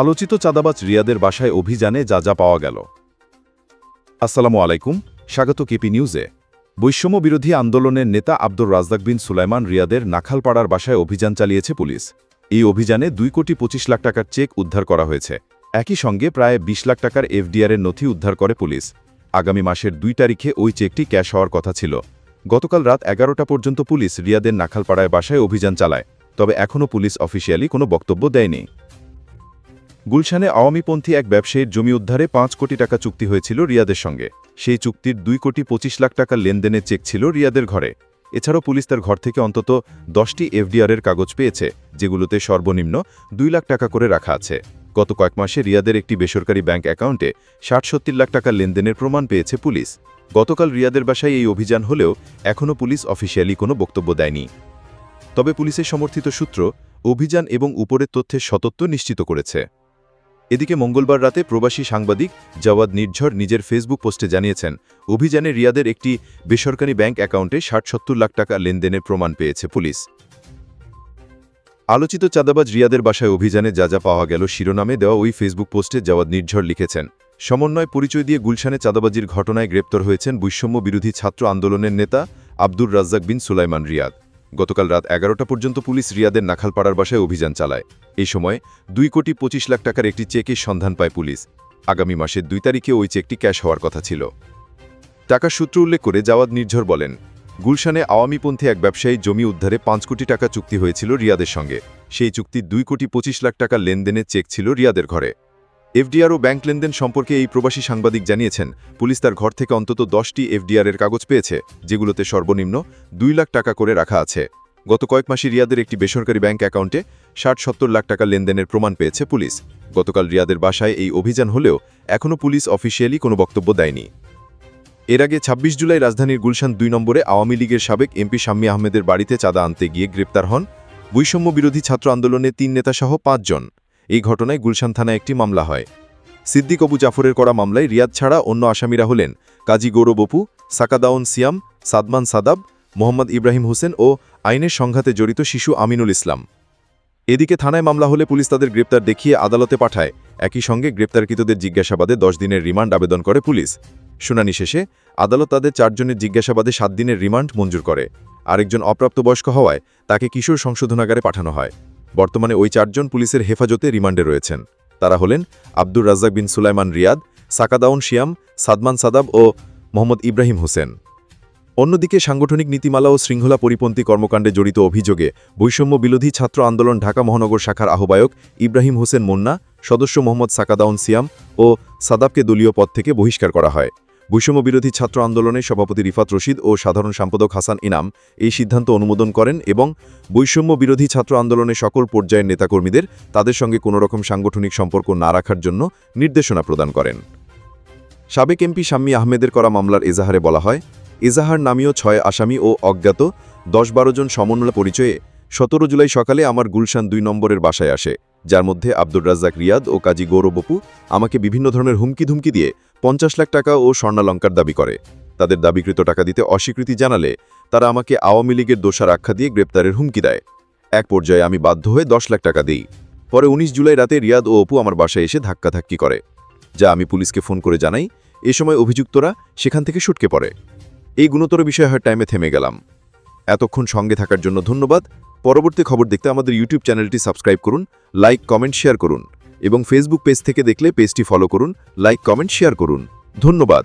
আলোচিত চাঁদাবাজ রিয়াদের বাসায় অভিযানে যা যা পাওয়া গেল। আসসালামু আলাইকুম, স্বাগত কেপি নিউজে। বৈষম্য বিরোধী আন্দোলনের নেতা আব্দুর রাজ্জাক বিন সুলাইমান রিয়াদের নাখালপাড়ার বাসায় অভিযান চালিয়েছে পুলিশ। এই অভিযানে দুই কোটি পঁচিশ লাখ টাকার চেক উদ্ধার করা হয়েছে। একই সঙ্গে প্রায় ২০ লাখ টাকার এফডিআরের নথি উদ্ধার করে পুলিশ। আগামী মাসের দুই তারিখে ওই চেকটি ক্যাশ হওয়ার কথা ছিল। গতকাল রাত এগারোটা পর্যন্ত পুলিশ রিয়াদের নাখালপাড়ায় বাসায় অভিযান চালায়, তবে এখনও পুলিশ অফিসিয়ালি কোনো বক্তব্য দেয়নি। গুলশানে আওয়ামীপন্থী এক ব্যবসায়ীর জমি উদ্ধারে পাঁচ কোটি টাকা চুক্তি হয়েছিল রিয়াদের সঙ্গে। সেই চুক্তির দুই কোটি পঁচিশ লাখ টাকার লেনদেনের চেক ছিল রিয়াদের ঘরে। এছাড়াও পুলিশ তার ঘর থেকে অন্তত দশটি এফডিআরের কাগজ পেয়েছে, যেগুলোতে সর্বনিম্ন দুই লাখ টাকা করে রাখা আছে। গত কয়েক মাসে রিয়াদের একটি বেসরকারি ব্যাংক অ্যাকাউন্টে ষাট সত্তর লাখ টাকার লেনদেনের প্রমাণ পেয়েছে পুলিশ। গতকাল রিয়াদের বাসায় এই অভিযান হলেও এখনও পুলিশ অফিসিয়ালি কোনো বক্তব্য দেয়নি। তবে পুলিশের সমর্থিত সূত্র অভিযান এবং উপরের তথ্যের সতত্ব নিশ্চিত করেছে। এদিকে মঙ্গলবার রাতে প্রবাসী সাংবাদিক জাওয়াদ নির্ঝর নিজের ফেসবুক পোস্টে জানিয়েছেন, অভিযানে রিয়াদের একটি বেসরকারি ব্যাংক অ্যাকাউন্টে ষাট সত্তর লাখ টাকা লেনদেনের প্রমাণ পেয়েছে পুলিশ। আলোচিত চাঁদাবাজ রিয়াদের বাসায় অভিযানে যা যা পাওয়া গেল শিরোনামে দেওয়া ওই ফেসবুক পোস্টে জাওয়াদ নির্ঝর লিখেছেন, সমন্বয় পরিচয় দিয়ে গুলশানে চাঁদাবাজির ঘটনায় গ্রেপ্তার হয়েছেন বৈষম্য বিরোধী ছাত্র আন্দোলনের নেতা আব্দুর রাজ্জাক বিন সুলাইমান রিয়াদ। গতকাল রাত এগারোটা পর্যন্ত পুলিশ রিয়াদের নাখালপাড়ার বাসায় অভিযান চালায়। এই সময় দুই কোটি পঁচিশ লাখ টাকার একটি চেকের সন্ধান পায় পুলিশ। আগামী মাসের দুই তারিখে ওই চেকটি ক্যাশ হওয়ার কথা ছিল। টাকার সূত্র উল্লেখ করে জাওয়াদ নির্ঝর বলেন, গুলশানে আওয়ামীপন্থী এক ব্যবসায়ী জমি উদ্ধারে পাঁচ কোটি টাকা চুক্তি হয়েছিল রিয়াদের সঙ্গে। সেই চুক্তি দুই কোটি পঁচিশ লাখ টাকা লেনদেনের চেক ছিল রিয়াদের ঘরে। এফডিআর ও ব্যাংক লেনদেন সম্পর্কে এই প্রবাসী সাংবাদিক জানিয়েছেন, পুলিশ তার ঘর থেকে অন্তত দশটি এফডিআরের কাগজ পেয়েছে, যেগুলোতে সর্বনিম্ন দুই লাখ টাকা করে রাখা আছে। গত কয়েক মাসে রিয়াদের একটি বেসরকারি ব্যাংক অ্যাকাউন্টে ষাট সত্তর লাখ টাকা লেনদেনের প্রমাণ পেয়েছে পুলিশ। গতকাল রিয়াদের বাসায় এই অভিযান হলেও এখনও পুলিশ অফিসিয়ালি কোনো বক্তব্য দেয়নি। এর আগে ২৬ জুলাই রাজধানীর গুলশান দুই নম্বরে আওয়ামী লীগের সাবেক এমপি শাম্মী আহমেদের বাড়িতে চাঁদা আনতে গিয়ে গ্রেপ্তার হন। বৈষম্য বিরোধী ছাত্র আন্দোলনের তিন নেতাসহ পাঁচজন। এই ঘটনায় গুলশান থানায় একটি মামলা হয়। সিদ্দিক অবু জাফরের করা মামলায় রিয়াদ ছাড়া অন্য আসামিরা হলেন কাজী গৌরব অপু, সাকাদাউন সিয়াম, সাদমান সাদাব, মোহাম্মদ ইব্রাহিম হোসেন ও আইনের সংঘাতে জড়িত শিশু আমিনুল ইসলাম। এদিকে থানায় মামলা হলে পুলিশ তাদের গ্রেপ্তার দেখিয়ে আদালতে পাঠায়। একই সঙ্গে গ্রেপ্তারকৃতদের জিজ্ঞাসাবাদে দশ দিনের রিমান্ড আবেদন করে পুলিশ। শুনানি শেষে আদালত তাদের চারজনের জিজ্ঞাসাবাদে সাত দিনের রিমান্ড মঞ্জুর করে। আরেকজন অপ্রাপ্তবয়স্ক হওয়ায় তাকে কিশোর সংশোধনাগারে পাঠানো হয়। বর্তমানে ওই চারজন পুলিশের হেফাজতে রিমান্ডে রয়েছেন। তারা হলেন আব্দুর রাজ্জাক বিন সুলাইমান রিয়াদ, সাকাদাউন শিয়াম, সাদমান সাদাব ও মোহাম্মদ ইব্রাহিম হোসেন। অন্যদিকে সাংগঠনিক নীতিমালা ও শৃঙ্খলা পরিপন্থী কর্মকাণ্ডে জড়িত অভিযোগে বৈষম্য বিরোধী ছাত্র আন্দোলন ঢাকা মহানগর শাখার আহ্বায়ক ইব্রাহিম হোসেন মুন্না, সদস্য মোহাম্মদ সাকাদাউন সিয়াম ও সাদাবকে দলীয় পদ থেকে বহিষ্কার করা হয়। বৈষম্য বিরোধী ছাত্র আন্দোলনে সভাপতি রিফাত রশিদ ও সাধারণ সম্পাদক হাসান ইনাম এই সিদ্ধান্ত অনুমোদন করেন এবং বৈষম্য বিরোধী ছাত্র আন্দোলনে সকল পর্যায়ের নেতাকর্মীদের তাদের সঙ্গে কোনো রকম সাংগঠনিক সম্পর্ক না রাখার জন্য নির্দেশনা প্রদান করেন। সাবেক এমপি শাম্মী আহমেদের করা মামলার এজাহারে বলা হয়, এজাহার নামীয় ছয় আসামি ও অজ্ঞাত দশ বারো জন সমন্বয় পরিচয়ে সতেরো জুলাই সকালে আমার গুলশান দুই নম্বরের বাসায় আসে, যার মধ্যে আব্দুর রাজ্জাক রিয়াদ ও কাজী গৌরবপু আমাকে বিভিন্ন ধরনের হুমকি ধুমকি দিয়ে পঞ্চাশ লাখ টাকা ও স্বর্ণালঙ্কার দাবি করে। তাদের দাবিকৃত টাকা দিতে অস্বীকৃতি জানালে তারা আমাকে আওয়ামী লীগের দোষার আখ্যা দিয়ে গ্রেপ্তারের হুমকি দেয়। এক পর্যায়ে আমি বাধ্য হয়ে দশ লাখ টাকা দিই। পরে ১৯ জুলাই রাতে রিয়াদ ও অপু আমার বাসায় এসে ধাক্কাধাক্কি করে। যা আমি পুলিশকে ফোন করে জানাই, এ সময় অভিযুক্তরা সেখান থেকে ছুটকে পড়ে। এই গুণতর বিষয় হয় টাইমে থেমে গেলাম। এতক্ষণ সঙ্গে থাকার জন্য ধন্যবাদ। পরবর্তী খবর দেখতে আমাদের ইউটিউব চ্যানেলটি সাবস্ক্রাইব করুন, লাইক, কমেন্ট, শেয়ার করুন। এবং ফেসবুক পেজ থেকে দেখলে পেজটি ফলো করুন লাইক কমেন্ট শেয়ার করুন। ধন্যবাদ।